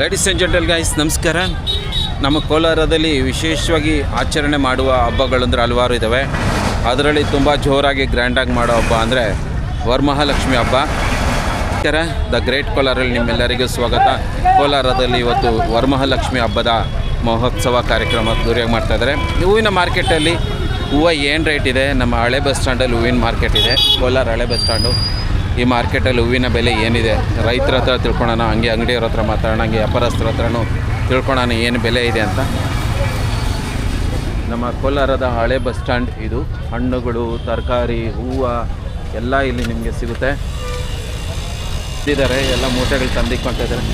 Ladies and gentle guys ನಮಸ್ಕಾರ. ನಮ್ಮ ಕೋಲಾರದಲ್ಲಿ ವಿಶೇಷವಾಗಿ ಆಚರಣೆ ಮಾಡುವ ಹಬ್ಬಗಳಂದ್ರೆ ಹಲವಾರು ಇದ್ದಾವೆ ಅದರಲ್ಲಿ ತುಂಬ ಜೋರಾಗಿ ಗ್ರ್ಯಾಂಡಾಗಿ ಮಾಡೋ ಹಬ್ಬ ಅಂದರೆ ವರಮಹಾಲಕ್ಷ್ಮಿ ಹಬ್ಬ. ದ ಗ್ರೇಟ್ ಕೋಲಾರಲ್ಲಿ ನಿಮ್ಮೆಲ್ಲರಿಗೂ ಸ್ವಾಗತ. ಕೋಲಾರದಲ್ಲಿ ಇವತ್ತು ವರಮಹಾಲಕ್ಷ್ಮಿ ಹಬ್ಬದ ಮಹೋತ್ಸವ ಕಾರ್ಯಕ್ರಮ ದೂರಿಯಾಗಿ ಮಾಡ್ತಾಯಿದ್ದಾರೆ ಹೂವಿನ ಮಾರ್ಕೆಟಲ್ಲಿ ಹೂವು ಏನು ರೇಟ್ ಇದೆ? ನಮ್ಮ ಹಳೆ ಬಸ್ ಸ್ಟ್ಯಾಂಡಲ್ಲಿ ಹೂವಿನ ಮಾರ್ಕೆಟ್ ಇದೆ. ಕೋಲಾರ ಹಳೆ ಬಸ್ ಸ್ಟ್ಯಾಂಡು ಈ ಮಾರ್ಕೆಟಲ್ಲಿ ಹೂವಿನ ಬೆಲೆ ಏನಿದೆ? ರೈತರ ಹತ್ರ ತಿಳ್ಕೊಳೋಣ, ಹಂಗೆ ಅಂಗಡಿಯವ್ರ ಹತ್ರ ಮಾತಾಡೋಣ, ಹಂಗೆ ವ್ಯಾಪಾರಸ್ಥರ ಹತ್ರನೂ ತಿಳ್ಕೊಳೋಣ, ಏನು ಬೆಲೆ ಇದೆ ಅಂತ. ನಮ್ಮ ಕೋಲಾರದ ಹಳೆ ಬಸ್ ಸ್ಟ್ಯಾಂಡ್ ಇದು. ಹಣ್ಣುಗಳು, ತರಕಾರಿ, ಹೂವು ಎಲ್ಲ ಇಲ್ಲಿ ನಿಮಗೆ ಸಿಗುತ್ತೆ. ಇದ್ದಾರೆ ಎಲ್ಲ ಮೂಟೆಗಳು ತಂದಿಟ್ಕೊಳ್ತಾಯಿದ್ದಾರೆ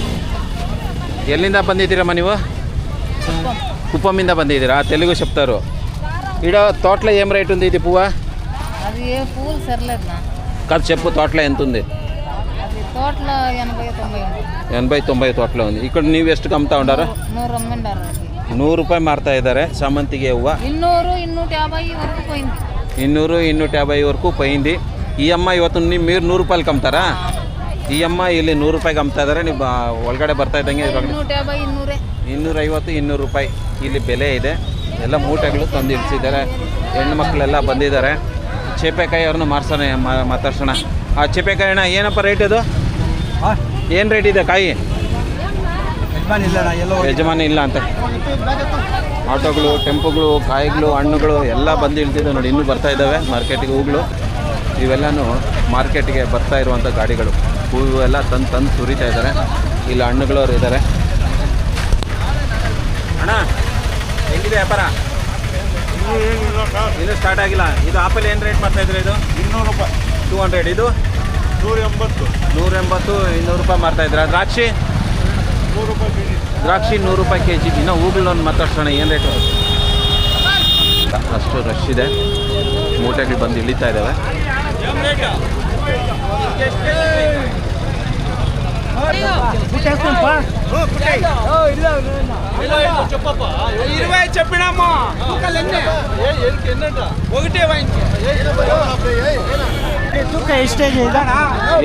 ಎಲ್ಲಿಂದ ಬಂದಿದ್ದೀರಮ್ಮ ನೀವು? ಕುಪ್ಪಮ್ಮಿಂದ ಬಂದಿದ್ದೀರಾ? ತೆಲುಗು ಶಬ್ದರು ಇಡೋ ತೋಟ್ಲ ಏನು ರೇಟ್ ಒಂದು ಇದೆ ಪೂವ కాదు చెప్పు తోటలో ఎంత ఉంది ఎనభై ತೊಂಬೈ ತೋಟ್ಲ ఉంది ఇక్కడ ನೀವು ಎಷ್ಟಕ್ಕೆ ಅಮ್ತಾ ಉಂಡಾರ ನೂರು ರೂಪಾಯಿ ಮಾರ್ತಾ ಇದ್ದಾರೆ ಸಾಮಂತಿಗೆ ಹೂವು ಇನ್ನೂರು ಇನ್ನೂರು ಇನ್ನೂಟ యాభై వరకు పోయింది ఈ అమ్మ ಇವತ್ತು ನೀವು మీరు నూరు రూపాయలకి అమ్ముతారా ఈ అమ్మ ಇಲ್ಲಿ ನೂರು ರೂಪಾಯಿಗೆ ಅಮ್ತಾ ಇದ್ದಾರೆ ನೀವು ಒಳಗಡೆ ಬರ್ತಾ ಇದ್ದಂಗೆ ಇನ್ನೂರೈವತ್ತು ಇನ್ನೂರು ರೂಪಾಯಿ ಇಲ್ಲಿ ಬೆಲೆ ಇದೆ ಎಲ್ಲ ಮೂಟೆಗಳು ತಂದು ಇಳಿಸಿದ್ದಾರೆ ಹೆಣ್ಣು ಮಕ್ಕಳೆಲ್ಲ ಬಂದಿದ್ದಾರೆ ಚೇಪೆಕಾಯಿ ಅವ್ರನ್ನ ಮಾರ್ಸೋಣ ಮಾತಾಡ್ಸೋಣ. ಆ ಚೇಪೆಕಾಯಿ ಅಣ್ಣ ಏನಪ್ಪ ರೇಟ್ ಇದು ಏನು ರೇಟ್ ಇದೆ ಕಾಯಿ? ಯಜಮಾನ ಇಲ್ಲ ಅಂತ. ಆಟೋಗಳು ಟೆಂಪೋಗಳು ಕಾಯಿಗಳು ಹಣ್ಣುಗಳು ಎಲ್ಲ ಬಂದು ಇಳ್ತಿದ್ದಾವೆ ನೋಡಿ ಇನ್ನೂ ಬರ್ತಾ ಇದ್ದಾವೆ ಮಾರ್ಕೆಟಿಗೆ ಹೂಗಳು. ಇವೆಲ್ಲನೂ ಮಾರ್ಕೆಟಿಗೆ ಬರ್ತಾ ಇರುವಂಥ ಗಾಡಿಗಳು. ಹೂವು ಎಲ್ಲ ತಂದು ತಂದು ಸುರಿತಾ ಇದ್ದಾರೆ. ಇಲ್ಲಿ ಹಣ್ಣುಗಳವ್ರು ಇದ್ದಾರೆ. ಅಣ್ಣ ಹೆಂಗಿದೆ ವ್ಯಾಪಾರ? ಇನ್ನೂ ಸ್ಟಾರ್ಟ್ ಆಗಿಲ್ಲ. ಇದು ಆಪಲ್ ಏನು ರೇಟ್ ಮಾಡ್ತಾ ಇದ್ರೆ ಇದು? ಇನ್ನೂರು ರೂಪಾಯಿ. ಟೂ ಹಂಡ್ರೆಡ್ ಇದು? ನೂರ ಎಂಬತ್ತು ನೂರ ಎಂಬತ್ತು ಇನ್ನೂರು ರೂಪಾಯಿ ಮಾಡ್ತಾ ಇದ್ರ ದ್ರಾಕ್ಷಿ? ನೂರು ರೂಪಾಯಿ ಕೆ ಜಿ ದ್ರಾಕ್ಷಿ ನೂರು ರೂಪಾಯಿ ಕೆ ಜಿ ಇನ್ನೂ ಹೂಗಳನ್ನ ಮಾತಾಡ್ಸೋಣ. ಏನು ರೇಟ್ ಅಷ್ಟು ರಶ್ ಇದೆ. ಮೂಟೆಗಳು ಬಂದು ಇಳಿತಾ ಇದ್ದಾವೆ. ఇరవై చెప్పినాము ఒకటే వాయించు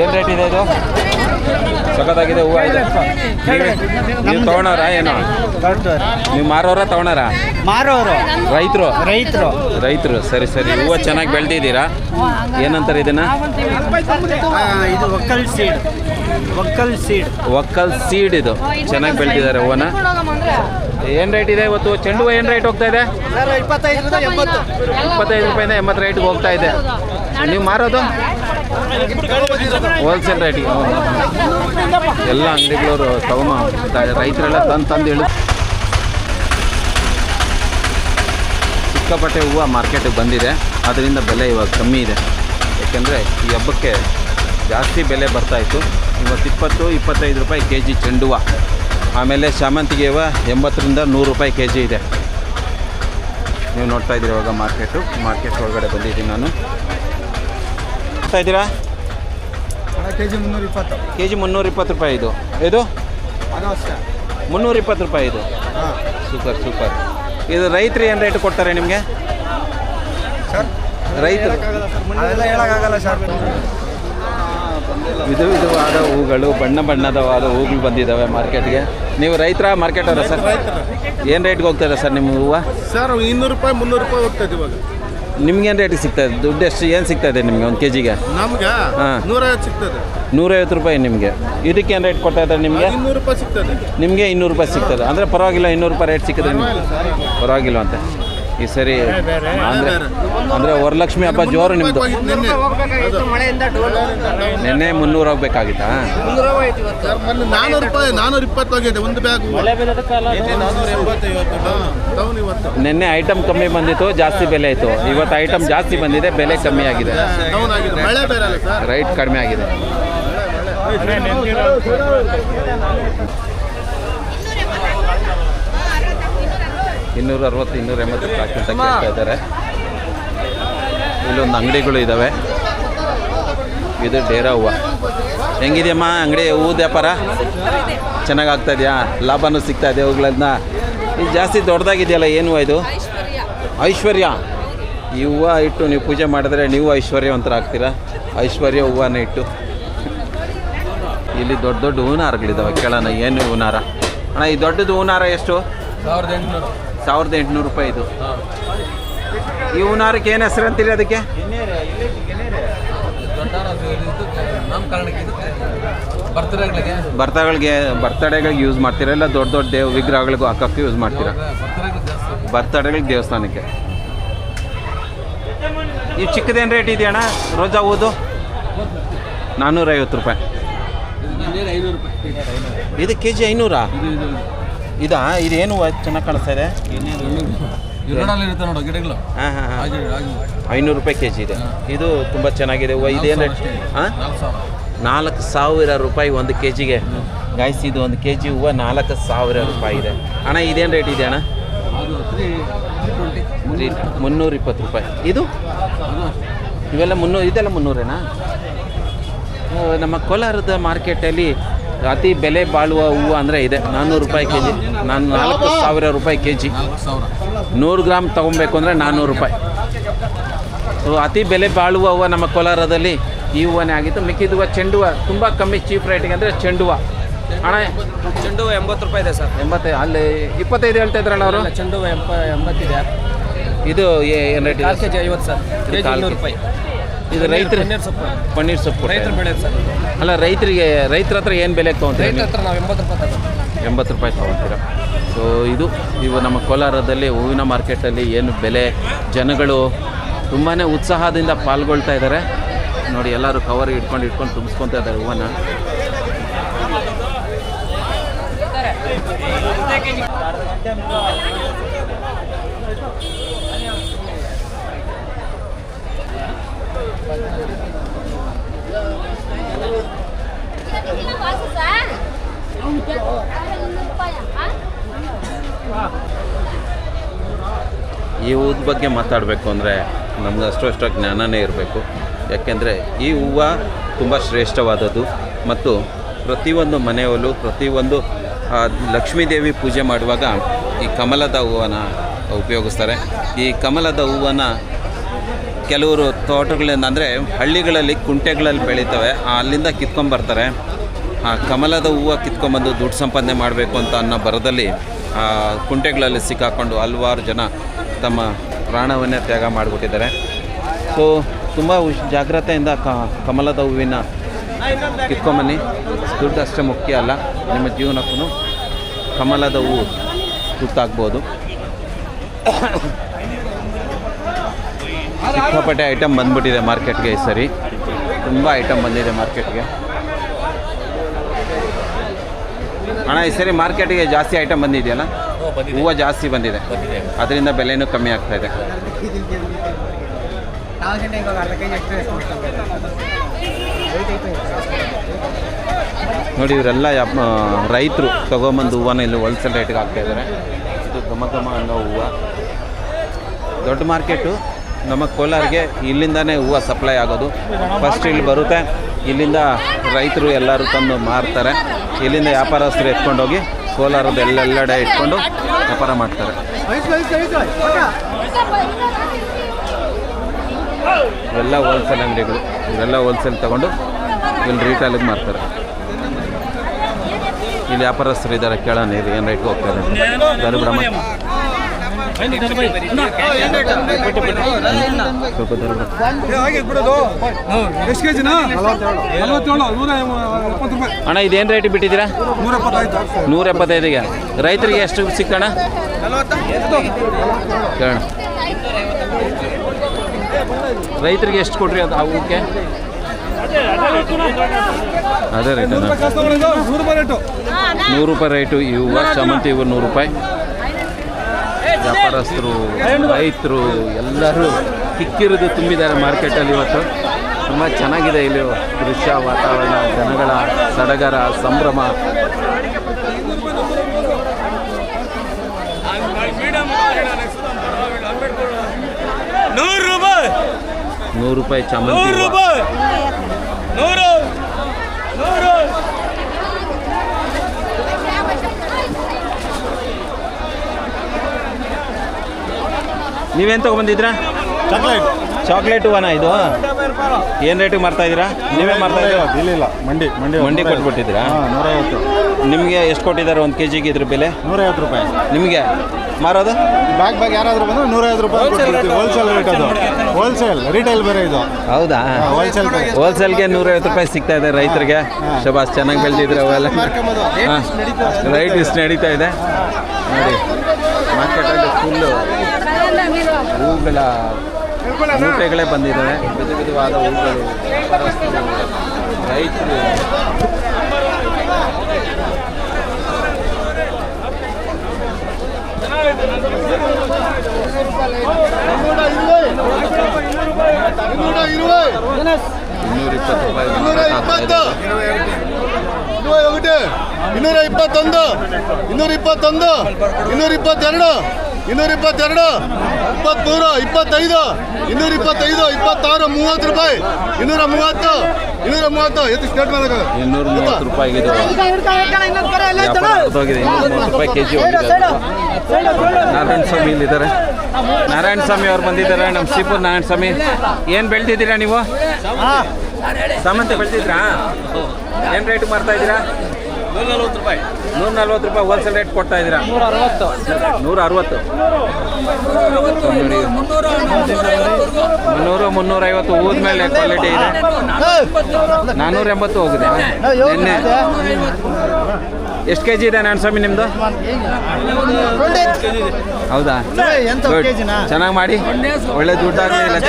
ಏನು ರೇಟ್ ಇದೆ ಇದು ಸಖತ್ತಾಗಿದೆ ಹೂವು ಇದೆ ನೀವು ತೊಗೊಳೋರ ಏನೋ ನೀವು ಮಾರೋರ ತೊಗೊಳೋರ ಮಾರೋರು ರೈತರು ರೈತರು ರೈತರು ಸರಿ ಸರಿ ಹೂವು ಚೆನ್ನಾಗಿ ಬೆಳೆದಿದ್ದೀರಾ ಏನಂತಾರೆ ಇದನ್ನ ಇದು ಒಕ್ಕಲ್ ಸೀಡ್ ಒಕ್ಕಲ್ ಸೀಡ್ ಒಕ್ಕಲ್ ಸೀಡ್ ಇದು ಚೆನ್ನಾಗಿ ಬೆಳೆದಿದ್ದಾರೆ ಹೂವನ ಏನು ರೇಟ್ ಇದೆ ಇವತ್ತು? ಚೆಂಡು ಹೂವು ಏನು ರೇಟ್ ಹೋಗ್ತಾ ಇದೆ? ಇಪ್ಪತ್ತೈದು ರೂಪಾಯಿಂದ ಎಂಬತ್ತು ರೇಟ್ಗೆ ಹೋಗ್ತಾ ಇದೆ. ನೀವು ಮಾರೋದು? ಹೋಲ್ಸೇಲ್ ರೇಟಿಗೆ ಎಲ್ಲ ಅಂಗಡಿಗಳವರು ತಗೊಂಬ ರೈತರೆಲ್ಲ ತಂದು ತಂದು ಹೇಳಿ ಸಿಕ್ಕಾಪಟ್ಟೆ ಹೂವು ಮಾರ್ಕೆಟಿಗೆ ಬಂದಿದೆ. ಅದರಿಂದ ಬೆಲೆ ಇವಾಗ ಕಮ್ಮಿ ಇದೆ. ಯಾಕೆಂದರೆ ಈ ಹಬ್ಬಕ್ಕೆ ಜಾಸ್ತಿ ಬೆಲೆ ಬರ್ತಾಯಿತ್ತು ಇವತ್ತು ಇಪ್ಪತ್ತು ಇಪ್ಪತ್ತೈದು ರೂಪಾಯಿ ಕೆ ಜಿ ಚೆಂಡು ಹೂವು ಆಮೇಲೆ ಶಾಮಂತಿಗೆ ಹೂವು ಎಂಬತ್ತರಿಂದ ನೂರು ರೂಪಾಯಿ ಕೆ ಜಿ ಇದೆ. ನೀವು ನೋಡ್ತಾ ಇದ್ದೀರಿ ಇವಾಗ ಮಾರ್ಕೆಟು. ಮಾರ್ಕೆಟ್ ಒಳಗಡೆ ಬಂದಿದ್ದೀನಿ ನಾನು. ನೋಡ್ತಾ ಇದ್ದೀರಾ? ಕೆ ಜಿ ಮುನ್ನೂರ ಇಪ್ಪತ್ತು. ಕೆ ಜಿ ಮುನ್ನೂರ ಇಪ್ಪತ್ತು ರೂಪಾಯಿ ಇದು. ಇದು? ಅದು ಅಷ್ಟೇ. ಮುನ್ನೂರ ಇಪ್ಪತ್ತು ರೂಪಾಯಿ ಇದು. ಹಾಂ. Super super. ಇದು ರೈತರು ಏನು ರೇಟ್ ಕೊಡ್ತಾರೆ ನಿಮಗೆ? ಸರ್ ರೈತರು. ಹೇಳೋಕ್ಕಾಗಲ್ಲ ಸರ್. ಇದು ವಿಧವಾದ ಹೂಗಳು ಬಣ್ಣ ಬಣ್ಣದವಾದ ಹೂಗಳು ಬಂದಿದ್ದಾವೆ ಮಾರ್ಕೆಟ್ಗೆ. ನೀವು ರೈತರ ಮಾರ್ಕೆಟವರ ಸರ್? ಏನು ರೇಟ್ಗೆ ಹೋಗ್ತಾರೆ ಸರ್ ನಿಮ್ಮ ಹೂವು? ಸರ್ ಇನ್ನೂರು ರೂಪಾಯಿ ಮುನ್ನೂರು ರೂಪಾಯಿ ಹೋಗ್ತದೆ ಇವಾಗ. ನಿಮ್ಗೇನು ರೇಟಿಗೆ ಸಿಗ್ತದೆ ದುಡ್ಡು ಎಷ್ಟು ಏನು ಸಿಗ್ತಾ ಇದೆ ನಿಮಗೆ ಒಂದು ಕೆ ಜಿಗೆ ನಮ್ಗೆ ಹಾಂ. ನೂರೈವತ್ತು ಸಿಗ್ತದೆ ನೂರೈವತ್ತು ರೂಪಾಯಿ ನಿಮಗೆ. ಇದಕ್ಕೆ ಏನು ರೇಟ್ ಕೊಡ್ತಾ ಇದ್ದಾರೆ ನಿಮಗೆ? ಇನ್ನೂರು ರೂಪಾಯಿ ಸಿಗ್ತದೆ ನಿಮಗೆ ಇನ್ನೂರು ರೂಪಾಯಿ ಸಿಗ್ತದೆ ಅಂದರೆ ಪರವಾಗಿಲ್ಲ ಇನ್ನೂರು ರೂಪಾಯಿ ರೇಟ್ ಸಿಕ್ಕಿದ್ರೆ ನಿಮಗೆ. ಪರವಾಗಿಲ್ಲ ಅಂತ. ಈ ಸರಿ ಅಂದ್ರೆ ಅಂದರೆ ವರಲಕ್ಷ್ಮಿ ಹಬ್ಬ ಜೋರು ನಿಮ್ಮದು ನಿನ್ನೆ. ನಿನ್ನೆ ಮುನ್ನೂರು ಹೋಗ್ಬೇಕಾಗಿತ್ತಾ? ರೂಪಾಯಿ ಇಪ್ಪತ್ತು ಹೋಗಿದೆ ಒಂದು ಬ್ಯಾಗ್ ನಿನ್ನೆ ಐಟಮ್ ಕಮ್ಮಿ ಬಂದಿತ್ತು ಜಾಸ್ತಿ ಬೆಲೆ ಇತ್ತು ಇವತ್ತು ಐಟಮ್ ಜಾಸ್ತಿ ಬಂದಿದೆ ಬೆಲೆ ಕಮ್ಮಿ ಆಗಿದೆ. ಡೌನ್ ಆಗಿದೆ. ಮಳೆ ಬೇರೆ ಸರ್. ರೈಟ್ ಕಡಿಮೆ ಆಗಿದೆ. ಇನ್ನೂರ ಅರವತ್ತು ಇನ್ನೂರ ಎಂಬತ್ತು ಪ್ಯಾಕೆಟ್ ಕೇಳ್ತಾ ಇದ್ದಾರೆ ಇಲ್ಲೊಂದು ಅಂಗಡಿಗಳು ಇದ್ದಾವೆ ಇದು ಡೇರಾ ಹೂವು. ಹೆಂಗಿದೆಯಮ್ಮ ಅಂಗಡಿ ಹೂದ ವ್ಯಾಪಾರ? ಚೆನ್ನಾಗಿ ಆಗ್ತಾ ಇದೆಯಾ ಲಾಭನೂ ಸಿಗ್ತಾ ಇದೆ ಹೂಗಳನ್ನ. ಇದು ಜಾಸ್ತಿ ದೊಡ್ಡದಾಗಿದೆಯಲ್ಲ ಏನು ಹೂವು ಇದು? ಐಶ್ವರ್ಯ. ಈ ಹೂವು ಇಟ್ಟು ನೀವು ಪೂಜೆ ಮಾಡಿದ್ರೆ ನೀವು ಐಶ್ವರ್ಯವಂತರ ಆಗ್ತೀರಾ ಐಶ್ವರ್ಯ ಹೂವನ್ನ ಇಟ್ಟು. ಇಲ್ಲಿ ದೊಡ್ಡ ದೊಡ್ಡ ಹೂನಾರಗಳಿದ್ದಾವೆ ಕೇಳೋಣ ಏನು ಹೂನಾರ? ಅಣ್ಣ ಈ ದೊಡ್ಡದು ಹೂನಾರ ಎಷ್ಟು? ಸಾವಿರದ ಎಂಟುನೂರು. ಸಾವಿರದ ಎಂಟುನೂರು ರೂಪಾಯಿ ಇದು. ಈ ಹೂನಾರಕ್ಕೆ ಏನು ಹೆಸರು ಅಂತೀರಿ ಅದಕ್ಕೆ? ಬರ್ತಡೇಗಳಿಗೆ ಬರ್ತಡೆಗಳಿಗೆ ಯೂಸ್ ಮಾಡ್ತೀರಾ? ಇಲ್ಲ ದೊಡ್ಡ ದೊಡ್ಡ ದೇವ ವಿಗ್ರಹಗಳಿಗೂ ಹಾಕೋಕ್ಕೆ ಯೂಸ್ ಮಾಡ್ತೀರಾ? ಬರ್ತಡೇಗೆ ಬರ್ತಡೆಗಳಿಗೆ ದೇವಸ್ಥಾನಕ್ಕೆ. ಈ ಚಿಕ್ಕದೇನು ರೇಟ್ ಇದೆಯಣ್ಣ? ರೋಜಾ ಹೂದು? ನಾನ್ನೂರೈವತ್ತು ರೂಪಾಯಿ. ಇದು ಕೆ ಜಿ ಐನೂರಾ ಇದು? ಇದು ಇದಾ ಇದೇನು ಚೆನ್ನಾಗಿ ಕಾಣಿಸ್ತಾ ಇದೆ? ಗಿಡಗಳಲ್ಲಿ ಇರುತ್ತೆ ನೋಡು ಗಿಡಗಳು. ಹಾಂ ಹಾಂ ಐನೂರು ರೂಪಾಯಿ ಕೆ ಜಿ ಇದೆ ಇದು ತುಂಬ ಚೆನ್ನಾಗಿದೆ. ಇದೇನು ರೇಟ್? ಹಾಂ? ನಾಲ್ಕು ಸಾವಿರ. ರೂಪಾಯಿ ಒಂದು ಕೆ ಜಿಗೆ ಗಾಯ್ಸ್ ಇದು ಒಂದು ಕೆ ಜಿ ಹೂವು ನಾಲ್ಕು ಸಾವಿರ ರೂಪಾಯಿ ಇದೆ. ಅಣ್ಣ ಇದೇನು ರೇಟ್ ಇದೆ ಅಣ್ಣ? ಮುನ್ನೂರ ಇಪ್ಪತ್ತು ರೂಪಾಯಿ. ಇದು? ಇವೆಲ್ಲ ಮುನ್ನೂರು ಇದೆಲ್ಲ ಮುನ್ನೂರೇನಾ? ನಮ್ಮ ಕೋಲಾರದ ಮಾರ್ಕೆಟಲ್ಲಿ ಅತಿ ಬೆಲೆ ಬಾಳುವ ಹೂವು ಅಂದರೆ ಇದೆ. ನಾನ್ನೂರು ರೂಪಾಯಿ ಕೆ ಜಿ ನಾನು ನಾಲ್ಕು ಸಾವಿರ ರೂಪಾಯಿ ಕೆ ಜಿ ನೂರು ಗ್ರಾಮ್ ತೊಗೊಬೇಕು ಅಂದರೆ ನಾನ್ನೂರು ರೂಪಾಯಿ. ಸೊ ಅತಿ ಬೆಲೆ ಬಾಳುವ ಹೂವು ನಮ್ಮ ಕೋಲಾರದಲ್ಲಿ ಈ ಹೂವನೇ ಆಗಿತ್ತು. ಮಿಕ್ಕಿದ ಹೂವು ಚೆಂಡು ಹೂವು. ತುಂಬ ಕಮ್ಮಿ ಚೀಪ್ ರೇಟಿಗೆ ಅಂದರೆ ಚೆಂಡು ಹೂವು. ಹಣ ಚೆಂಡು ಹೂವು ಎಂಬತ್ತು ರೂಪಾಯಿ ಇದೆ ಸರ್. ಎಂಬತ್ತೈ ಅಲ್ಲಿ ಇಪ್ಪತ್ತೈದು ಹೇಳ್ತಾ ಇದ್ರಣ್ಣ ಅವರು? ಚೆಂಡು ಹೂವು ಎಂಬ ಎಂಬತ್ತಿದೆ. ಇದು ಏನು ರೇಟ್ ಕಾಲು ಕೆ ಜಿ ಐವತ್ತು ಸರ್. ರೂಪಾಯಿ. ಇದು ರೈತರು ಪನ್ನೀರ್ ಸೊಪ್ಪು. ಪನ್ನೀರ್ ಸೊಪ್ಪು ರೈತರು ಬೆಳೆಯೋದು ಸರ್ ಅಲ್ಲ ರೈತರಿಗೆ ರೈತರ ಹತ್ರ ಏನು ಬೆಲೆ ತೊಗೊಂತೀರಿ ರೈತರ ಹತ್ರ ನಾವು ಎಂಬತ್ತು ರೂಪಾಯಿ ಎಂಬತ್ತು ರೂಪಾಯಿ ತೊಗೊತೀರಾ? ಸೊ ಇದು ಇವು ನಮ್ಮ ಕೋಲಾರದಲ್ಲಿ ಹೂವಿನ ಮಾರ್ಕೆಟಲ್ಲಿ ಏನು ಬೆಲೆ ಜನಗಳು ತುಂಬಾ ಉತ್ಸಾಹದಿಂದ ಪಾಲ್ಗೊಳ್ತಾ ಇದ್ದಾರೆ. ನೋಡಿ ಎಲ್ಲರೂ ಕವರ್ ಇಟ್ಕೊಂಡು ಇಟ್ಕೊಂಡು ತುಂಬಿಸ್ಕೊತಾ ಇದ್ದಾರೆ ಹೂವನ್ನ. ಈ ಹೂದ ಬಗ್ಗೆ ಮಾತಾಡಬೇಕು ಅಂದರೆ ನಮ್ಗೆ ಅಷ್ಟು ಅಷ್ಟು ಜ್ಞಾನನೇ ಇರಬೇಕು. ಯಾಕೆಂದರೆ ಈ ಹೂವು ತುಂಬ ಶ್ರೇಷ್ಠವಾದದ್ದು ಮತ್ತು ಪ್ರತಿಯೊಂದು ಮನೆಯಲ್ಲೂ ಪ್ರತಿಯೊಂದು ಲಕ್ಷ್ಮೀದೇವಿ ಪೂಜೆ ಮಾಡುವಾಗ ಈ ಕಮಲದ ಹೂವನ್ನು ಉಪಯೋಗಿಸ್ತಾರೆ. ಈ ಕಮಲದ ಹೂವನ್ನು ಕೆಲವರು ತೋಟಗಳಿಂದ ಅಂದರೆ ಹಳ್ಳಿಗಳಲ್ಲಿ ಕುಂಟೆಗಳಲ್ಲಿ ಬೆಳೀತವೆ. ಅಲ್ಲಿಂದ ಕಿತ್ಕೊಂಬರ್ತಾರೆ ಆ, ಕಮಲದ ಹೂವು ಕಿತ್ಕೊಂಡ್ಬಂದು ದುಡ್ಡು ಸಂಪಾದನೆ ಮಾಡಬೇಕು ಅಂತ ಅನ್ನೋ ಬರದಲ್ಲಿ ಆ, ಕುಂಟೆಗಳಲ್ಲಿ ಸಿಕ್ಕಾಕೊಂಡು ಹಲವಾರು ಜನ ತಮ್ಮ ಪ್ರಾಣವನ್ನೇ ತ್ಯಾಗ ಮಾಡಿಬಿಟ್ಟಿದ್ದಾರೆ. ಸೊ, ತುಂಬ ಜಾಗ್ರತೆಯಿಂದ ಕಮಲದ ಹೂವಿನ ಕಿತ್ಕೊಂಬನ್ನಿ ದುಡ್ಡು ಅಷ್ಟೇ ಮುಖ್ಯ ಅಲ್ಲ. ನಿಮ್ಮ ಜೀವನಕ್ಕೂ ಕಮಲದ ಹೂವು ತುತ್ತಾಗ್ಬೋದು. ಸಿಕ್ಕಾಪಟ್ಟೆ ಐಟಮ್ ಬಂದ್ಬಿಟ್ಟಿದೆ ಮಾರ್ಕೆಟ್ಗೆ ಈ ಸರಿ. ತುಂಬ ಐಟಮ್ ಬಂದಿದೆ ಮಾರ್ಕೆಟ್ಗೆ. ಅಣ್ಣ ಈ ಸರಿ ಮಾರ್ಕೆಟ್ಗೆ ಜಾಸ್ತಿ ಐಟಮ್ ಬಂದಿದೆಯಲ್ಲ? ಹೂವು ಜಾಸ್ತಿ ಬಂದಿದೆ. ಅದರಿಂದ ಬೆಲೆನೂ ಕಮ್ಮಿ ಆಗ್ತಾ ಇದೆ. ನೋಡಿ ಇವರೆಲ್ಲ ರೈತರು ತೊಗೊಂಬಂದು ಹೂವನ್ನ ಇಲ್ಲಿ ಹೋಲ್ಸೇಲ್ ರೇಟ್ಗೆ ಹಾಕ್ತಾಯಿದ್ದಾರೆ ಇದು ಘಮ ಘಮ ಅನ್ನೋ ಹೂವು. ದೊಡ್ಡ ಮಾರ್ಕೆಟು ನಮ್ಮ ಕೋಲಾರಿಗೆ ಇಲ್ಲಿಂದನೇ ಹೂವು ಸಪ್ಲೈ ಆಗೋದು. ಫಸ್ಟ್ ಇಲ್ಲಿ ಬರುತ್ತೆ. ಇಲ್ಲಿಂದ ರೈತರು ಎಲ್ಲರೂ ತಂದು ಮಾರ್ತಾರೆ. ಇಲ್ಲಿಂದ ವ್ಯಾಪಾರಸ್ಥರು ಎತ್ಕೊಂಡೋಗಿ ಕೋಲಾರದ ಎಲ್ಲೆಲ್ಲೆಡೆ ಇಟ್ಕೊಂಡು ವ್ಯಾಪಾರ ಮಾಡ್ತಾರೆ. ಇವೆಲ್ಲ ಹೋಲ್ಸೇಲ್ ಅಂಗಡಿಗಳು. ಇವೆಲ್ಲ ಹೋಲ್ಸೇಲ್ ತಗೊಂಡು ಇಲ್ಲಿ ರೀಟೇಲಿಗೆ ಮಾರ್ತಾರೆ. ಇಲ್ಲಿ ವ್ಯಾಪಾರಸ್ಥರು ಇದ್ದಾರೆ. ಕೇಳೋಣ ಇದು ಏನು ರೈಟ್ಗೆ ಹೋಗ್ತಾರೆ ದರಿಬಿಡ ಅಣ್ಣ, ಇದೇನು ರೇಟ್ ಬಿಟ್ಟಿದ್ದೀರಾ? ನೂರ ಎಪ್ಪತ್ತೈದು ನೂರ ಎಪ್ಪತ್ತೈದಿಗೆ ರೈತರಿಗೆ ಎಷ್ಟು ಸಿಕ್ಕಣ? ರೈತರಿಗೆ ಎಷ್ಟು ಕೊಡ್ರಿ ಅದು ಅವಕ್ಕೆ? ಅದೇ ರೇಟ್ ನೂರು ರೂಪಾಯಿ ರೇಟು ಇವು ಸಾಮಂತಿ ಇವು ನೂರು ರೂಪಾಯಿ. ವ್ಯಾಪಾರಸ್ಥರು ರೈತರು ಎಲ್ಲರೂ ಕಿಕ್ಕಿರಿದು ತುಂಬಿದ್ದಾರೆ ಮಾರ್ಕೆಟಲ್ಲಿ ಇವತ್ತು. ತುಂಬ ಚೆನ್ನಾಗಿದೆ ಇಲ್ಲಿ ದೃಶ್ಯ ವಾತಾವರಣ ಜನಗಳ ಸಡಗರ ಸಂಭ್ರಮ. ನೂರು ರೂಪಾಯಿ. ಚಾಮಂತಿ ನೂರು. ನೀವೇನು ತೊಗೊಂಬಂದಿದ್ರಾ ಚಾಕ್ಲೇಟ್ ಚಾಕ್ಲೇಟ್ ಹೂವನ ಇದು? ಏನು ರೇಟಿಗೆ ಮಾರ್ತಾ ಇದ್ದೀರಾ? ನೀವೇ ಮಾರ್ತಾ ಇದ್ದೀರಾ? ಇಲ್ಲ ಇಲ್ಲ. ಮಂಡಿ ಮಂಡಿ ಮಂಡಿ ಕೊಟ್ಬಿಟ್ಟಿದ್ದೀರಾ? ನೂರೈವತ್ತು. ನಿಮಗೆ ಎಷ್ಟು ಕೊಟ್ಟಿದ್ದಾರೆ ಒಂದು ಕೆ ಜಿಗೆ ಇದ್ರ ಬೆಲೆ? ನೂರೈವತ್ತು ರೂಪಾಯಿ. ನಿಮಗೆ? ಮಾರೋದು? ಬ್ಯಾಗ್ ಬ್ಯಾಗ್ ಯಾರಾದರೂ ಬಂದ್ರೆ ನೂರೈವತ್ತು ರೂಪಾಯಿ ಕೊಟ್ಬಿಡ್ತೀವಿ. ಹೋಲ್ಸೇಲ್ ರೇಟ್ ಅದು. ಹೋಲ್ಸೇಲ್ ರಿಟೈಲ್ ಬೇರೆ ಇದು. ಹೌದಾ? ಹೋಲ್ಸೇಲ್ ಹೋಲ್ಸೇಲ್ಗೆ ನೂರೈವತ್ತು ರೂಪಾಯಿ ಸಿಗ್ತಾ ಇದೆ ರೈತರಿಗೆ. ಶಬಾಸ್ ಚೆನ್ನಾಗಿ ಬೆಳೆದಿದ್ರೆ ಅವೆಲ್ಲ ಹಾಂ ರೈಟ್ ಇಷ್ಟು ನಡೀತಾ ಇದೆ. ನೋಡಿ ಮಾರ್ಕೆಟಲ್ಲಿ ಫುಲ್ಲು ಹೂಗಳ ಮೂಟೆಗಳೇ ಬಂದಿದ್ದಾವೆ. ವಿಧ ವಿಧವಾದ ಹೂಗಳು ರೈತರು ಇನ್ನೂರ ಇಪ್ಪತ್ತು. ಇನ್ನೂರ ಇಪ್ಪತ್ತೊಂದು. ಇನ್ನೂರ ಇಪ್ಪತ್ತೊಂದು. ಇನ್ನೂರ ಇಪ್ಪತ್ತೆರಡು. ಇನ್ನೂರ ಇಪ್ಪತ್ತೆರಡು ಇಪ್ಪತ್ತ್ಮೂರು ಇಪ್ಪತ್ತೈದು ಇನ್ನೂರ ಇಪ್ಪತ್ತೈದು ಇಪ್ಪತ್ತಾರು ಮೂವತ್ತು ರೂಪಾಯಿ. ಇನ್ನೂರ ಮೂವತ್ತು ಇನ್ನೂರ ಮೂವತ್ತು. ಎಷ್ಟು ಸ್ಟೇಟ್ ಇನ್ನೂರ ಮೂವತ್ತು ರೂಪಾಯಿಗೆ ಇದು ಇನ್ನೂರ ರೂಪಾಯಿ ಕೆ ಜಿ ನಾರಾಯಣ ಸ್ವಾಮಿ ಇಲ್ಲಿದ್ದಾರೆ. ನಾರಾಯಣ ಸ್ವಾಮಿ ಅವ್ರು ಬಂದಿದ್ದಾರೆ. ನಮ್ಮ ಶ್ರೀಪುರ್ ನಾರಾಯಣ ಸ್ವಾಮಿ. ಏನು ಬೆಳ್ತಿದ್ದೀರಾ ನೀವು? ಸಾಮಂತ ಬೆಳ್ತಿದ್ರಾ ಏನು ರೇಟ್ ಮಾಡ್ತಾ ಇದ್ದೀರಾ? ನಲ್ವತ್ತು ರೂಪಾಯಿ. ನೂರ ನಲ್ವತ್ತು ರೂಪಾಯಿ ಹೋಲ್ಸೇಲ್ ರೇಟ್ ಕೊಡ್ತಾ ಇದ್ದೀರಾ? ನೂರ ಅರವತ್ತು ನೂರ ಅರವತ್ತು ಮುನ್ನೂರು ಮುನ್ನೂರೈವತ್ತು ಹೂದ ಮೇಲೆ ಕ್ವಾಲಿಟಿ ಇದೆ. ನಾನೂರ ಎಂಬತ್ತು ಹೋಗಿದೆ ಎಷ್ಟು ಕೆ ಜಿ ಇದೆ ನಾನು ಸ್ವಾಮಿ ನಿಮ್ಮದು ಹೌದಾ. ಚೆನ್ನಾಗಿ ಮಾಡಿ. ಒಳ್ಳೆ ದುಡ್ಡಾಗಲಿ ಒಳ್ಳೆ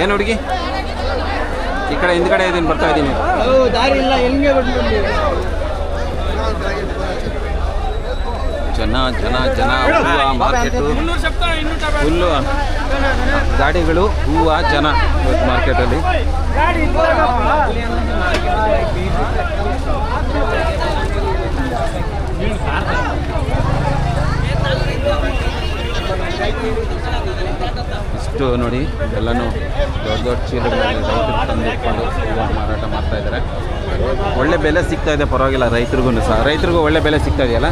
ಏನು ಹುಡುಗಿ? ಈ ಕಡೆ ಹಿಂದ್ಗಡೆ ಇದೀನಿ, ಬರ್ತಾ ಇದ್ದೀನಿ ಜನ ಜನ ಜನ, ಹೂವು, ಮಾರ್ಕೆಟು. ಫುಲ್ಲು ಗಾಡಿಗಳು, ಹೂವು, ಜನ ಇವತ್ತು ಮಾರ್ಕೆಟಲ್ಲಿ. ಇಷ್ಟು ನೋಡಿ. ಎಲ್ಲನೂ ದೊಡ್ಡ ದೊಡ್ಡ ಚೀಲಗಳಲ್ಲಿ ರೈತರು ತಂದಿಟ್ಕೊಂಡು ಹೂವು ಮಾರಾಟ ಮಾಡ್ತಾ ಇದ್ದಾರೆ ಒಳ್ಳೆ ಬೆಲೆ ಸಿಗ್ತಾ ಇದೆ ಪರವಾಗಿಲ್ಲ ರೈತರಿಗೂ ಸಹ. ರೈತರಿಗೂ ಒಳ್ಳೆ ಬೆಲೆ ಸಿಗ್ತಾ ಇದೆಯಲ್ಲ?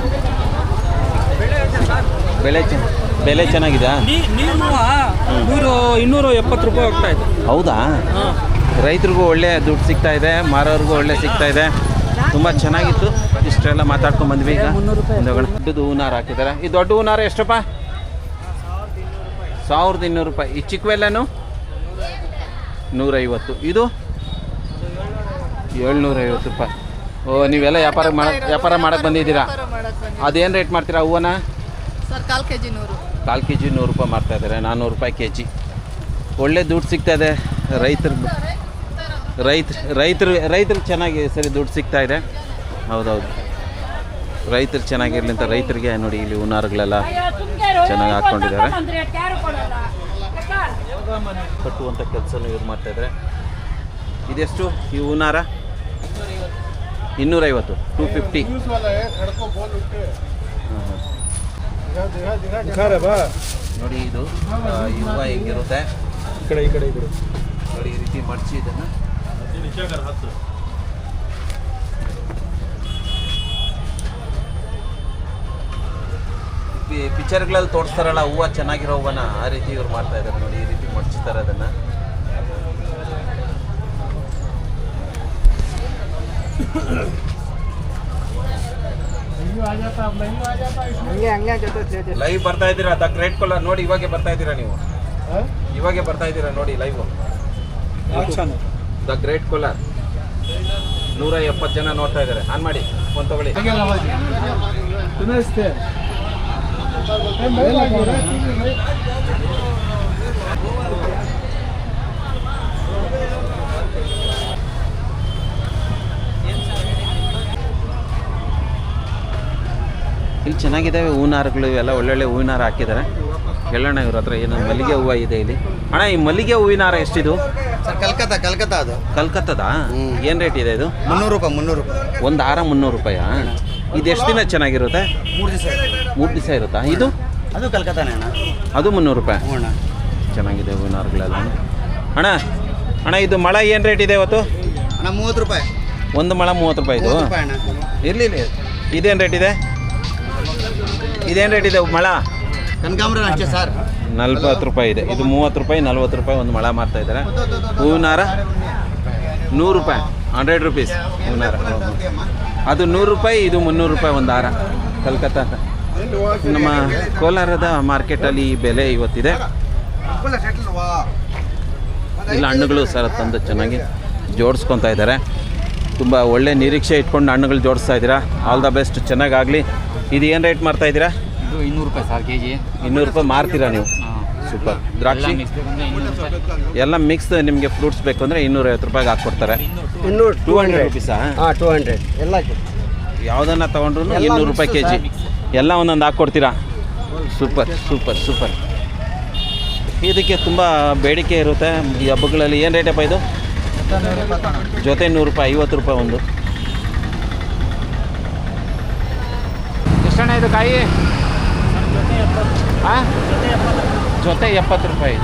ಬೆಲೆ ಚೆ ಬೆಲೆ ಚೆನ್ನಾಗಿದೆಯಾ? ನೀವು ನೂರು ಇನ್ನೂರು ಎಪ್ಪತ್ತು ರೂಪಾಯಿ ಹೋಗ್ತಾ ಇದೆ. ಹೌದಾ? ರೈತರಿಗೂ ಒಳ್ಳೆ ದುಡ್ಡು ಸಿಗ್ತಾ ಇದೆ ಮಾರೋರಿಗೂ ಒಳ್ಳೆ ಸಿಗ್ತಾ ಇದೆ. ತುಂಬ ಚೆನ್ನಾಗಿತ್ತು. ಇಷ್ಟೆಲ್ಲ ಮಾತಾಡ್ಕೊಂಡು ಬಂದ್ವಿ ಈಗ. ದೊಡ್ಡದು ಹೂನಾರ ಹಾಕಿದ್ದಾರೆ ಈ ದೊಡ್ಡ ಹೂನಾರ ಎಷ್ಟಪ್ಪ? ಸಾವಿರದ ಇನ್ನೂರು ರೂಪಾಯಿ. ಈ ಚಿಕ್ಕವೆಲ್ಲನು ನೂರೈವತ್ತು. ಇದು ಏಳ್ನೂರೈವತ್ತು ರೂಪಾಯಿ. ಓ ನೀವೆಲ್ಲ ವ್ಯಾಪಾರ ಮಾಡ ವ್ಯಾಪಾರ ಮಾಡಕ್ಕೆ ಬಂದಿದ್ದೀರಾ? ಅದೇನು ರೇಟ್ ಮಾಡ್ತೀರಾ ಹೂವನ ಸರ್ ಕಾಲು ಕೆ ಜಿ ನೂರು. ಕಾಲು ಕೆ ಜಿ ನೂರು ರೂಪಾಯಿ ಮಾಡ್ತಾ ಇದ್ದಾರೆ. ನಾನ್ನೂರು ರೂಪಾಯಿ ಕೆ ಜಿ ಒಳ್ಳೆ ದುಡ್ಡು ಸಿಗ್ತಾ ಇದೆ. ರೈತರು ರೈತ ರೈತರು ರೈತರಿಗೆ ಚೆನ್ನಾಗಿ ಸರಿ ದುಡ್ಡು ಸಿಗ್ತಾ ಇದೆ. ಹೌದೌದು. ರೈತರು ಚೆನ್ನಾಗಿರ್ಲಿ ಅಂತ ರೈತರಿಗೆ ನೋಡಿ ಇಲ್ಲಿ ಹುನಾರುಗಳೆಲ್ಲ ಚೆನ್ನಾಗಿ ಹಾಕೊಂಡಿದ್ದಾರೆ. ಕಟ್ಟುವಂಥ ಕೆಲಸನೂ ಇವ್ರು ಮಾಡ್ತಾ ಇದ್ರೆ. ಇದೆಷ್ಟು? ಈ ಹೂನಾರ? ಇನ್ನೂರೈವತ್ತು. ಟೂ ಫಿಫ್ಟಿ ನೋಡಿ ಇದು ಯುವ ಈ ಹೂವು ಹೆಂಗಿರುತ್ತೆ? ಕಡೆ ಈ ಕಡೆ ಈ ಕಡೆ ನೋಡಿ ಈ ರೀತಿ ಮಡಚಿ ಇದನ್ನು. ಪಿಕ್ಚರ್ಗಳಲ್ಲಿ ತೋರಿಸ್ತಾರಲ್ಲ ಹೂವು ಚೆನ್ನಾಗಿರೋ ಹೂವನ ಆ ರೀತಿ ಇವ್ರು ಮಾಡ್ತಾ ಇದ್ದಾರೆ ನೋಡಿ ಈ ರೀತಿ ಮಡ್ಚಿದ್ದಾರೆ ಅದನ್ನು. ಲೈವ್ ಬರ್ತಾ ಇದ್ದೀರಾ? ದ ಗ್ರೇಟ್ ಕಲರ್ ನೋಡಿ ಇವಾಗೆ ಬರ್ತಾ ಇದ್ದೀರಾ ನೀವು? ಇವಾಗೆ ಬರ್ತಾ ಇದ್ದೀರಾ ನೋಡಿ ಲೈವ್ ದ ಗ್ರೇಟ್ ಕೋಲಾರ್ ನೂರ ಎಪ್ಪತ್ತು ಜನ ನೋಡ್ತಾ ಇದ್ದಾರೆ. ಆನ್ ಮಾಡಿ ಫೋನ್ ತಗೊಳ್ಳಿ. ಇಲ್ಲಿ ಚೆನ್ನಾಗಿದ್ದಾವೆ ಹೂವಿನಾರಗಳು ಇವೆಲ್ಲ ಒಳ್ಳೊಳ್ಳೆ ಹೂವಿನಾರ ಹಾಕಿದ್ದಾರೆ. ಕೇಳೋಣ ಇವ್ರ ಹತ್ರ ಏನು ಮಲ್ಲಿಗೆ ಹೂವು ಇದೆ ಇಲ್ಲಿ. ಅಣ್ಣ ಈ ಮಲ್ಲಿಗೆ ಹೂವಿನಾರ ಎಷ್ಟಿದು? ಕಲ್ಕತ್ತಾ ಕಲ್ಕತ್ತಾ ಅದು. ಕಲ್ಕತ್ತದ? ಏನು ರೇಟ್ ಇದೆ ಇದು? ಮುನ್ನೂರು ರೂಪಾಯಿ ಮುನ್ನೂರು ರೂಪಾಯಿ. ಒಂದು ಹಾರ ಮುನ್ನೂರು ರೂಪಾಯಾ? ಇದು ಎಷ್ಟು ದಿನ ಚೆನ್ನಾಗಿರುತ್ತೆ? ಮೂರು ದಿವಸ ಮೂರು ದಿವಸ ಇರುತ್ತಾ? ಇದು? ಅದು ಕಲ್ಕತ್ತಾನೆ ಅಣ್ಣ. ಅದು ಮುನ್ನೂರು ರೂಪಾಯಿ. ಹ್ಞೂ ಅಣ್ಣ. ಚೆನ್ನಾಗಿದೆ ಹೂವಿನಾರ್ಗಳೆಲ್ಲ ಅಣ್ಣ ಅಣ್ಣ ಇದು ಮಳ ಏನು ರೇಟ್ ಇದೆ ಇವತ್ತು? ಅಣ್ಣ ಮೂವತ್ತು ರೂಪಾಯಿ. ಒಂದು ಮಳ ಮೂವತ್ತು ರೂಪಾಯಿ ಇದು? ರೂಪಾಯಿ ಅಣ್ಣ. ಇರಲಿ ಇದೇನು ರೇಟ್ ಇದೆ? ಇದೇನು ರೇಟ್ ಇದೆ ಮಳ? ಕನಕಾಂಬ್ರ ಅಷ್ಟೇ ಸರ್. ನಲ್ವತ್ತು ರೂಪಾಯಿ ಇದೆ. ಇದು ಮೂವತ್ತು ರೂಪಾಯಿ ನಲ್ವತ್ತು ರೂಪಾಯಿ ಒಂದು ಮಳ ಮಾರ್ತಾ ಇದ್ದಾರೆ. ಹೂವಿನಾರ ನೂರು ರೂಪಾಯಿ. Hundred rupees. ಹೂವಿನ ಹಾರ ಹೌದು. ಅದು ನೂರು ರೂಪಾಯಿ ಇದು ಮುನ್ನೂರು ರೂಪಾಯಿ ಒಂದು ಹಾರ. ಕಲ್ಕತ್ತಾ. ನಮ್ಮ ಕೋಲಾರದ ಮಾರ್ಕೆಟಲ್ಲಿ ಈ ಬೆಲೆ ಇವತ್ತಿದೆ. ಇಲ್ಲ ಹಣ್ಣುಗಳು ಸರ್ ತಂದು ಚೆನ್ನಾಗಿ ಜೋಡಿಸ್ಕೊತಾ ಇದ್ದಾರೆ. ತುಂಬ ಒಳ್ಳೆ ನಿರೀಕ್ಷೆ ಇಟ್ಕೊಂಡು ಹಣ್ಣುಗಳು ಜೋಡಿಸ್ತಾ ಇದ್ದೀರಾ? ಆಲ್ ದ ಬೆಸ್ಟ್ ಚೆನ್ನಾಗಾಗಲಿ. ಇದು ಏನು ರೇಟ್ ಮಾಡ್ತಾ ಇದ್ದೀರಾ? ಇದು ಇನ್ನೂರು ರೂಪಾಯಿ ಸರ್ ಕೆ ಜಿ ಇನ್ನೂರು ರೂಪಾಯಿ ಮಾರ್ತೀರಾ ನೀವು? ಸೂಪರ್ ದ್ರಾಕ್ಷಿ? ಎಲ್ಲ ಮಿಕ್ಸ್ ನಿಮಗೆ ಫ್ರೂಟ್ಸ್ ಬೇಕು ಅಂದರೆ ಇನ್ನೂರೈವತ್ತು ರೂಪಾಯಿಗೆ ಹಾಕ್ಕೊಡ್ತಾರೆ. ಇನ್ನೂರು ಟೂ ಹಂಡ್ರೆಡ್. ರುಪೀಸಾ ಹಾಂ ಟೂ ಹಂಡ್ರೆಡ್ ಎಲ್ಲ ಯಾವುದನ್ನ ತೊಗೊಂಡ್ರು ಇನ್ನೂರು ರೂಪಾಯಿ ಕೆ ಜಿ ಎಲ್ಲ ಒಂದೊಂದು ಹಾಕ್ಕೊಡ್ತೀರಾ? ಸೂಪರ್ ಸೂಪರ್ ಸೂಪರ್ ಇದಕ್ಕೆ ತುಂಬ ಬೇಡಿಕೆ ಇರುತ್ತೆ. ಈ ಹಬ್ಬಗಳಲ್ಲಿ ಏನು ರೇಟಪ್ಪ ಇದು? ಜೊತೆ ನೂರು ರೂಪಾಯಿ ಐವತ್ತು ರೂಪಾಯಿ ಒಂದು. ಎಷ್ಟಣ್ಣ ಇದು ಕಾಯಿ? ಹಾಂ ಜೊತೆ ಎಪ್ಪತ್ತು ರೂಪಾಯಿ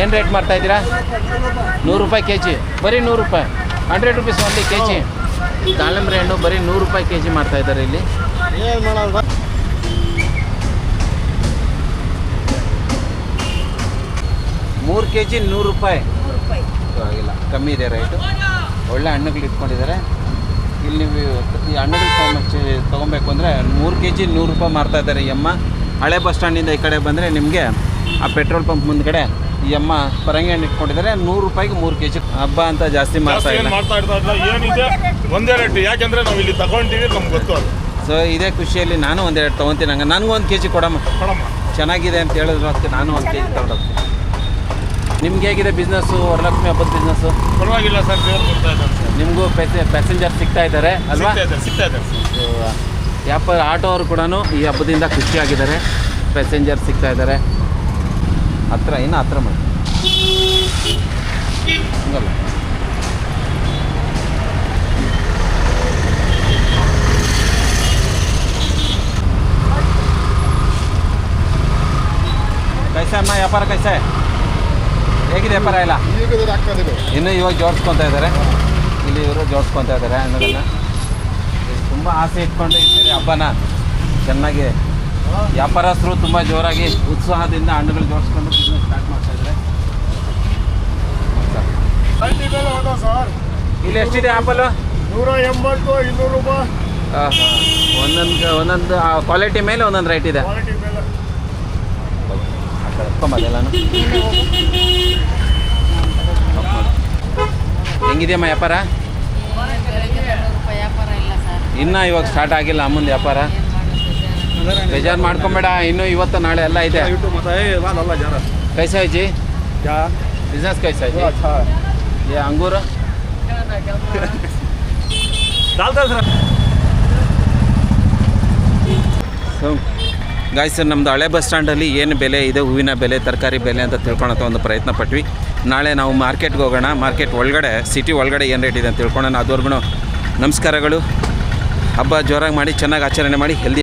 ಏನು ರೇಟ್ ಮಾಡ್ತಾ ಇದ್ದೀರಾ ನೂರು ರೂಪಾಯಿ ಕೆ ಜಿ ಬರೀ ನೂರು ರೂಪಾಯಿ. ಹಂಡ್ರೆಡ್ ರುಪೀಸ್ ಒಂದು ಕೆ ಜಿ ದಾಳಿಂಬೆ ಹಣ್ಣು ಬರೀ ನೂರು ರೂಪಾಯಿ ಕೆ ಜಿ ಮಾಡ್ತಾ ಇದ್ದಾರೆ ಇಲ್ಲಿ. ಮೂರು ಕೆ ಜಿ ನೂರು ರೂಪಾಯಿ. ಆಗಿಲ್ಲ ಕಮ್ಮಿ ಇದೆ ರೇಟು ಒಳ್ಳೆ ಹಣ್ಣುಗಳು ಇಟ್ಕೊಂಡಿದ್ದಾರೆ. ಇಲ್ಲಿ ನೀವು ಈ ಹಣ್ಣುಗಳು ತೊಗೊಂಬ ತೊಗೊಬೇಕು ಅಂದರೆ ಮೂರು ಕೆ ಜಿ ನೂರು ರೂಪಾಯಿ ಮಾರ್ತಾ ಇದ್ದಾರೆ ಈ ಅಮ್ಮ. ಹಳೆ ಬಸ್ ಸ್ಟ್ಯಾಂಡಿಂದ ಈ ಕಡೆ ಬಂದರೆ ನಿಮಗೆ ಆ ಪೆಟ್ರೋಲ್ ಪಂಪ್ ಮುಂದ್ಗಡೆ ಈ ಅಮ್ಮ ಪರಂಗಿ ಹಣ್ಣು ಇಟ್ಕೊಂಡಿದ್ದಾರೆ. ನೂರು ರೂಪಾಯಿಗೆ ಮೂರು ಕೆ ಜಿ ಹಬ್ಬ ಅಂತ ಜಾಸ್ತಿ ಮಾರ್ತಾ ಇಲ್ಲ ಮಾಡ್ತಾ ಇರ್ತಾ ಇಲ್ಲ ಏನಿದೆ? ಒಂದೇ ರೇಟ್. ಯಾಕೆಂದ್ರೆ ನಾವು ಇಲ್ಲಿ ತಗೊಂಡಿವಿ ನಮ್ಗೆ ಗೊತ್ತು ಸೊ ಇದೇ ಖುಷಿಯಲ್ಲಿ ನಾನು ಒಂದೆರಡು ತೊಗೊತೀನಿ. ಹಂಗೆ ನನಗೂ ಒಂದು ಕೆ ಜಿ ಕೊಡಮ್ಮ. ಕೊಡಮ್ಮ. ಚೆನ್ನಾಗಿದೆ ಅಂತ ಹೇಳಿದ್ರು ಅದಕ್ಕೆ ನಾನು ಒಂದು ಕೆ ಜಿ ತಗೊಂಡೋಗ್ತೀನಿ. ನಿಮ್ಗೆ ಹೇಗಿದೆ ಬಿಸ್ನೆಸ್ಸು ವರಲಕ್ಷ್ಮಿ ಹಬ್ಬದ ಬಿಸ್ನೆಸ್ಸು ಪರವಾಗಿಲ್ಲ ಸರ್ ದೇವ್ರು ಕೊಡ್ತಾ ಇದ್ದಾರೆ. ಸರ್ ನಿಮಗೂ ಪ್ಯಾಸೆಂಜರ್ ಸಿಗ್ತಾ ಇದ್ದಾರೆ ಅಲ್ವಾ? ಸಿಗ್ತಾ ಇದೆ ಸಿಗ್ತಾ ಇದೆ ಸೊ, ವ್ಯಾಪಾರ ಆಟೋ ಅವರು ಕೂಡ ಈ ಹಬ್ಬದಿಂದ ಖುಷಿಯಾಗಿದ್ದಾರೆ. ಪ್ಯಾಸೆಂಜರ್ ಸಿಗ್ತಾ ಇದ್ದಾರೆ. ಹತ್ರ ಇನ್ನು ಹತ್ರ ಮಾಡಿ. ಹಂಗಲ್ಲ. ಕೈಸ ಅಮ್ಮ ವ್ಯಾಪಾರ ಕೈಸ. ಹೇಗಿದೆ ವ್ಯಾಪಾರ ಇಲ್ಲ ಇನ್ನು ಇವಾಗ ಜೋಡಿಸ್ಕೊತಾ ಇದ್ದಾರೆ. ಇಲ್ಲಿ ಇವರು ಜೋಡಿಸ್ಕೊತಾ ಇದ್ದಾರೆ ಅನ್ನೋದನ್ನ ತುಂಬ ಆಸೆ ಇಟ್ಕೊಂಡು ಈ ಸರಿ ಹಬ್ಬನ ಚೆನ್ನಾಗಿ ವ್ಯಾಪಾರಸ್ಥರು ತುಂಬ ಜೋರಾಗಿ ಉತ್ಸಾಹದಿಂದ ಹಣ್ಣುಗಳು ಜೋಡಿಸ್ಕೊಂಡು ಬಿಸ್ನೆಸ್ ಸ್ಟಾರ್ಟ್ ಮಾಡ್ತಾ ಇದ್ದಾರೆ. ಇಲ್ಲಿ ಎಷ್ಟಿದೆ ಆ್ಯಪಲ್ಲು ನೂರ ಎಂಬತ್ತು ಇನ್ನೂರು ರೂಪಾಯಿ. ಒಂದೊಂದು ಒಂದೊಂದು ಕ್ವಾಲಿಟಿ ಮೇಲೆ ಒಂದೊಂದು ರೇಟ್ ಇದೆ. ಕಳ್ಕೊಂಬದೆಲ್ಲಾನು ಹೆಂಗಿದೆಯಮ್ಮ ವ್ಯಾಪಾರ? ಇನ್ನ ಇವಾಗ ಸ್ಟಾರ್ಟ್ ಆಗಿಲ್ಲ ಅಮ್ಮನ ವ್ಯಾಪಾರ. ಬೇಜಾರು ಮಾಡ್ಕೊಂಬೇಡ ಇನ್ನು ಇವತ್ತು ನಾಳೆ ಎಲ್ಲ ಇದೆ. ಕೈಸಾ ಜಿ ಬಿಸ್ನೆಸ್ ಕೈಸಾ ಏ ಅಂಗೂರ? ಸೊ ಗಾಯ್ಸ್ ನಮ್ಮದು ಹಳೆ ಬಸ್ ಸ್ಟ್ಯಾಂಡಲ್ಲಿ ಏನು ಬೆಲೆ ಇದೆ, ಹೂವಿನ ಬೆಲೆ, ತರಕಾರಿ ಬೆಲೆ ಅಂತ ತಿಳ್ಕೊಳತ್ತ ಒಂದು ಪ್ರಯತ್ನ ಪಟ್ವಿ. ನಾಳೆ ನಾವು ಮಾರ್ಕೆಟ್ಗೆ ಹೋಗೋಣ. ಮಾರ್ಕೆಟ್ ಒಳಗಡೆ ಸಿಟಿ ಒಳಗಡೆ ಏನು ರೇಟ್ ಇದೆ ಅಂತ ತಿಳ್ಕೊಳ್ಳೋಣ ಅದುವರೆಗೂ ನಮಸ್ಕಾರಗಳು. ಹಬ್ಬ ಜೋರಾಗಿ ಮಾಡಿ, ಚೆನ್ನಾಗಿ ಆಚರಣೆ ಮಾಡಿ ಹೆಲ್ದಿ